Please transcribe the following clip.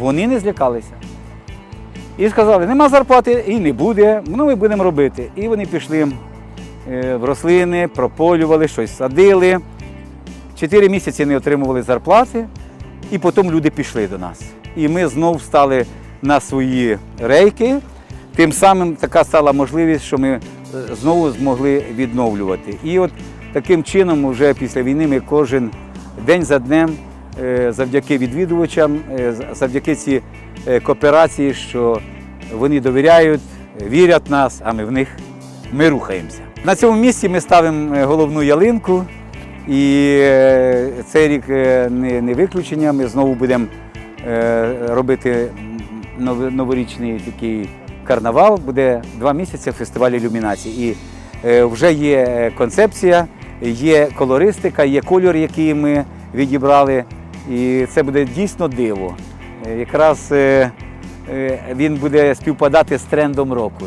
Вони не злякалися. І сказали, нема зарплати і не буде, ну ми будемо робити. І вони пішли е, в рослини, прополювали, щось садили. Чотири місяці не отримували зарплати, і потім люди пішли до нас. І ми знову стали на свої рейки. Тим самим така стала можливість, що ми е, знову змогли відновлювати. І от таким чином, вже після війни, ми кожен день за днем, завдяки відвідувачам, е, завдяки цій е, кооперації, що вони довіряють, е, вірять в нас, а ми в них ми рухаємося. На цьому місці ми ставимо е, головну ялинку, і е, цей рік е, не, не виключення. Ми знову будемо е, робити новорічний такий карнавал. Буде два місяці фестиваль ілюмінації. І е, вже є е, концепція, є колористика, є кольор, який ми відібрали. І це буде дійсно диво. Е, Якраз е, е, він буде співпадати з трендом року.